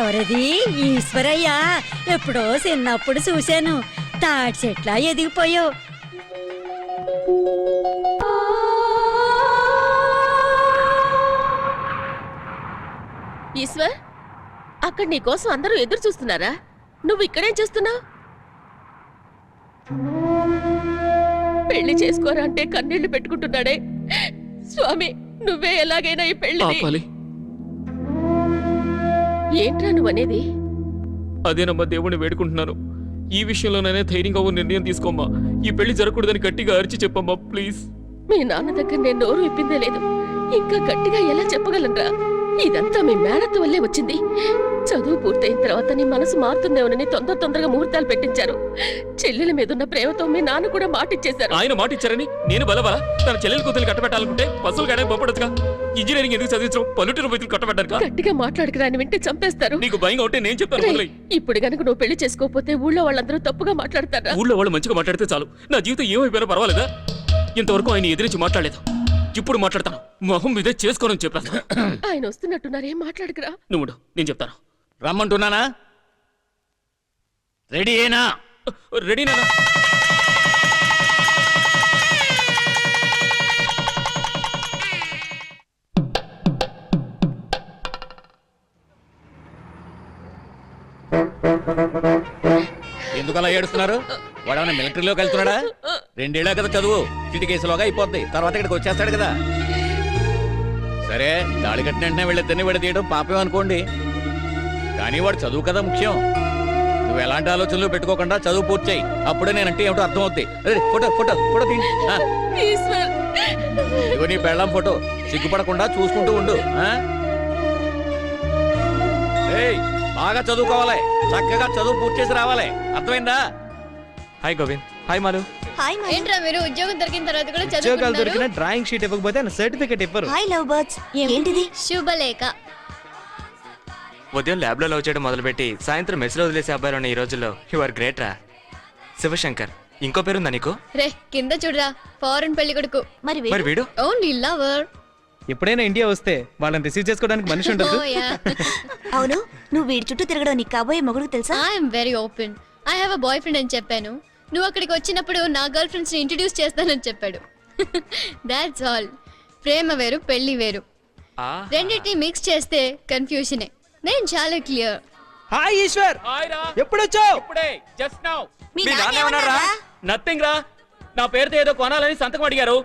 ఎవరది? ఈశ్వరయ్య ఎప్పుడో చిన్నప్పుడు చూశాను. తాటి చెట్ల ఎదిగిపోయావు. ఈశ్వర్ అక్కడ నీ కోసం అందరూ ఎదురు చూస్తున్నారా? నువ్వు ఇక్కడేం చేస్తున్నావు? పెళ్ళి చేసుకోరా అంటే కన్నీళ్ళు పెట్టుకుంటున్నాడే. స్వామి నువ్వే ఎలాగైనా ఈ పెళ్ళి ఆపాలి. ఏంట్రా నువ్వనేది? అదేనమ్మా దేవుణ్ణి వేడుకుంటున్నాను. ఈ విషయంలోనైనా ధైర్యంగా ఓ నిర్ణయం తీసుకోమ్మా. ఈ పెళ్ళి జరగకూడదని గట్టిగా అరిచి చెప్పమ్మా ప్లీజ్. మీ నాన్న దగ్గర నేను నోరు విప్పిందే లేదు. ఇంకా గట్టిగా ఎలా చెప్పగలనరా? ఇదంతా మీ మేనత్త వల్లే వచ్చింది. చదువు పూర్తయిన తర్వాత నీ మనసు మారుతుందేమోనని తొందర తొందరగా ముహూర్తాలు పెట్టించారు. చెల్లెల మీదున్న ప్రేమతో మీ నాన్న కూడా మాటిచ్చేశారు. ఆయన మాట ఇచ్చారని నేను బలబల తన చెల్లెల కూతురు కట్టబెట్టాలనుకుంటే పశువులు గానే బొప్పడదుగా ఇంజనీరింగ్ ఎందుకు చదివించడం? పల్లెటూరు వైద్యులు కట్టబెట్టారు గట్టిగా మాట్లాడకురా అని వింటే చంపేస్తారు. నీకు భయంగా ఉంటే నేను చెప్తాను రేయ్, వదిలేయ్. ఇప్పుడు గనుక నువ్వు పెళ్ళి చేసుకోకపోతే ఊళ్ళో వాళ్ళందరూ తప్పుగా మాట్లాడతారా? ఊళ్ళో వాళ్ళు మంచిగా మాట్లాడితే చాలు. నా జీవితం ఏమైపోయినా పర్వాలేదా? ఇంతవరకు ఆయన ఎదిరించి మాట్లాడలేదు. ఇప్పుడు మాట్లాడతాను. మొహం మీదే చేసుకోనని చెప్పాను. ఆయన వస్తున్నట్టున్నారు. ఏం మాట్లాడకురా? నువ్వు ఉండు, నేను చెప్తాను. రమ్మంటున్నానా? రెడీ అయినా రెడీనా ఎందుకు అలా ఏడుస్తున్నారు? వాడేమైనా మిలిటరీలోకి వెళ్తున్నాడా? రెండేళ్ళ కదా చదువు. చిటి కేసులోగా అయిపోద్ది. తర్వాత ఇక్కడికి వచ్చేస్తాడు కదా. సరే దాడి కట్టిన వెంటనే వెళ్ళిద్దరిని విడ తీయడం పాపం అనుకోండి. కానీ వాడు చదువు కదా ముఖ్యం. నువ్వు ఎలాంటి ఆలోచనలు పెట్టుకోకుండా చదువు పూర్తి చేయి. అప్పుడే నేనంటే ఏమిటో అర్థం అవుద్ది రేయ్, ఫోటో ఫోటో ఫోటో తీ ఆ, ఈశ్వర్ ఇదిగో నీ పెళ్ళం ఫోటో. సిగ్గుపడకుండా చూసుకుంటూ ఉండు. బాగా చదువుకోవాలి. చక్కగా చదువు పూర్తి చేసి రావాలి. అర్థమైందా? Hi Govind hi Malu hi my ఏంట్రా మీరు? ఉద్యోగం దొరికిన తర్వాత కూడా ఉద్యోగాలు దొరికిన డ్రాయింగ్ షీట్ ఇవ్వకపోతే ఆయన సర్టిఫికెట్ ఇవ్వరు. హాయ్ లవ్ బర్డ్స్ ఏంటిది? శుభలేఖ. ఉదయం ల్యాబ్లో లవ్ చేయడం మొదలుపెట్టి సాయంత్రం మెస్లో వదిలేసే అబ్బాయిలు ఉన్న ఈ రోజుల్లో యు ఆర్ గ్రేట్ రా. శివశంకర్ ఇంకో పేరుందా నీకు? రే కింద చూడరా. ఫారెన్ పెళ్ళి కొడుకు. మరి మరి వీడు? ఓన్లీ లవర్ ఎప్పుడైనా ఇండియా వస్తే వాళ్ళని రిసీవ్ చేసుకోవడానికి మనిషి ఉండదు. అవును నువ్వు వీడి చుట్టూ తిరగడం నీకు కాబోయే మొగుడు తెలుసా? I'm very open I have a boyfriend అని చెప్పాను. నువ్వు అక్కడికి వచ్చినప్పుడు నా గర్ల్ ఫ్రెండ్స్ని ఇంట్రడ్యూస్ చేస్తానని చెప్పాడు. దాట్స్ ఆల్ ప్రేమ వేరు పెళ్ళి వేరు. ఆ, రెండింటిని మిక్స్ చేస్తే కన్ఫ్యూజనే నేను చాలా క్లియర్ హాయ్ ఈశ్వర్ హాయ్ రా ఎప్పుడొచ్చావు? ఇప్పుడే జస్ట్ నౌ మీ నాన్న? ఏమన్నారా? నథింగ్ రా నా పేరుతో ఏదో కొనాలని సంతకం అడిగారు.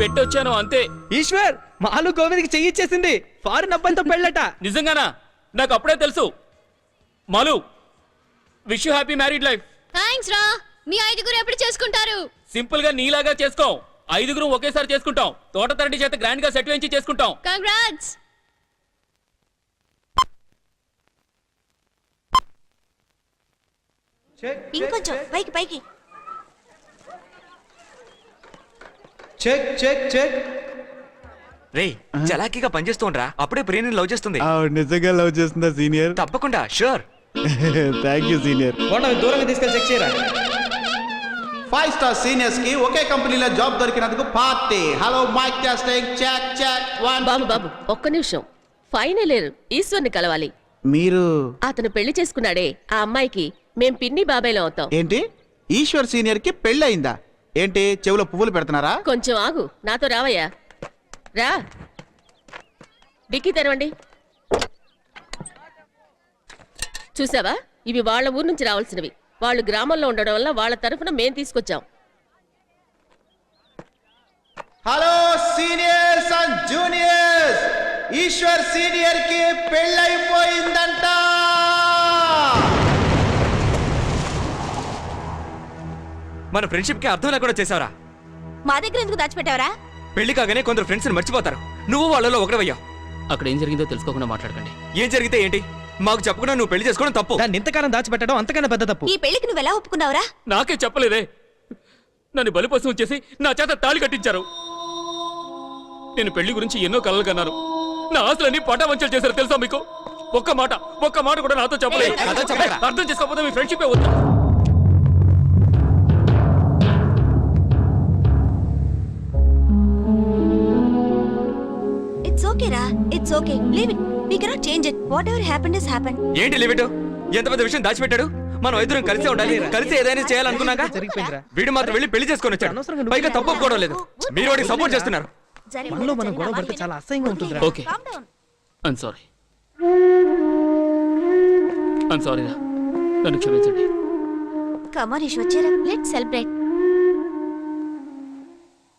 పెట్టొచ్చాను అంతే. ఈశ్వర్ మాలు గోవింద్కి చెయ్యి ఇచ్చేసింది. ఫారిన్ అబ్బాయితో పెళ్ళట. నిజంగానా? నాకు అప్పుడే తెలుసు. Malu wish you happy married life thanks రా. మీ ఐదుగురు ఎప్పుడు చేసుకుంటారు? సింపుల్గా నీలాగా చేసుకో. ఐదుగురు ఒకేసారి చేసుకుంటాం. తోట తరటి చేత గ్రాండ్గా సెట్ వేయించి చేసుకుంటాం. కంగ్రాట్స్ ఇంకొంచెం పైకి పైకి. చెక్ చెక్ చెక్ రేయ్ చలాకీగా పనిచేస్తుండ్రా. అప్పుడే ప్రియని లవ్ చేస్తుంది. నిజంగా లవ్ చేస్తుందా సీనియర్? తప్పకుండా షూర్ థ్యాంక్ యూ సీనియర్ దూరంగా తీసుకెళ్ళి చెక్ చేయరా? ఫైవ్ స్టార్ సీనియర్స్కి ఒకే కంపెనీలో జాబ్ దొరికినందుకు party hello mike testing check check one బాబు బాబు ఒక్క నిమిషం. ఫైనల్ ఇయర్ ఈశ్వర్ని కలవాలి. మీరు? అతను పెళ్ళి చేసుకున్నాడే. ఆ అమ్మాయికి మేం పిన్ని బాబాయ్లో అవుతాం. ఏంటి? ఈశ్వర్ సీనియర్కి పెళ్ళయిందా? ఏంటి చెవిలో పువ్వులు పెడుతున్నారా? కొంచెం ఆగు నాతో రావయ్యా. రా. డిక్కీ తెరవండి. చూసావా? ఇవి వాళ్ళ ఊరు నుంచి రావాల్సినవి. వాళ్ళు గ్రామంలో ఉండడం వల్ల వాళ్ళ తరఫున మేం తీసుకొచ్చాం. Hello seniors and juniors Eshwar సీనియర్కి పెళ్ళైపోయిందంట. మన ఫ్రెండ్షిప్కి అర్థం లేకుండా చేసావరా మా దగ్గర ఎందుకు దాచిపెట్టావరా? పెళ్ళి కాగానే కొందరు ఫ్రెండ్స్ మర్చిపోతారు. నువ్వు వాళ్ళలో ఒకటవయ్యా అక్కడ ఏం జరిగిందో తెలుసుకోకుండా మాట్లాడకండి. ఏం జరిగితే ఏంటి? మాకు చెప్పకుండా నువ్వు పెళ్ళి చేసుకోవడం తప్పు. దాన్ని ఇంతకాలం దాచిపెట్టడం అంతకన్నా పెద్ద తప్పు. ఈ పెళ్ళికి నువ్వు ఎలా ఒప్పుకున్నావురా? నాకే చెప్పలేదే. నన్ను బలిపసం వచ్చేసి నా చేత తాళి కట్టించారు. నేను పెళ్ళి గురించి ఎన్నో కలలు కన్నాను. నా ఆస్తులన్నీ పటావంచలు చేశారు తెలుసా మీకు? ఒక్క మాట ఒక్క మాట కూడా నాతో చెప్పలేదు? అర్థం చేసుకోకపోతే మీ ఫ్రెండ్షిప్ వద్దా. It's okay leave it we cannot change it whatever happen is happen ఏంటి లిమిట్? ఎంత పెద్ద విషయం దాచిపెట్టాడు? మనం ఇద్దరం కలిసే ఉండాలి. కలిసి ఏదైనా చేయాలనుకున్నాక వీడు మాత్రం వెళ్ళి పెళ్ళి చేసుకొని వచ్చాడు. పైగా తప్పు ఒప్పుకోవడం లేదు. మీరు వాడికి సపోర్ట్ చేస్తున్నారు. మనలో మనం గొడవ పడితే చాలా అసహ్యంగా ఉంటుందిరా. Okay I'm sorry I'm sorry రా. నన్ను క్షమించండి. కమాన్ ఈశ్వర్ వచ్చారా లెట్ సెలబ్రేట్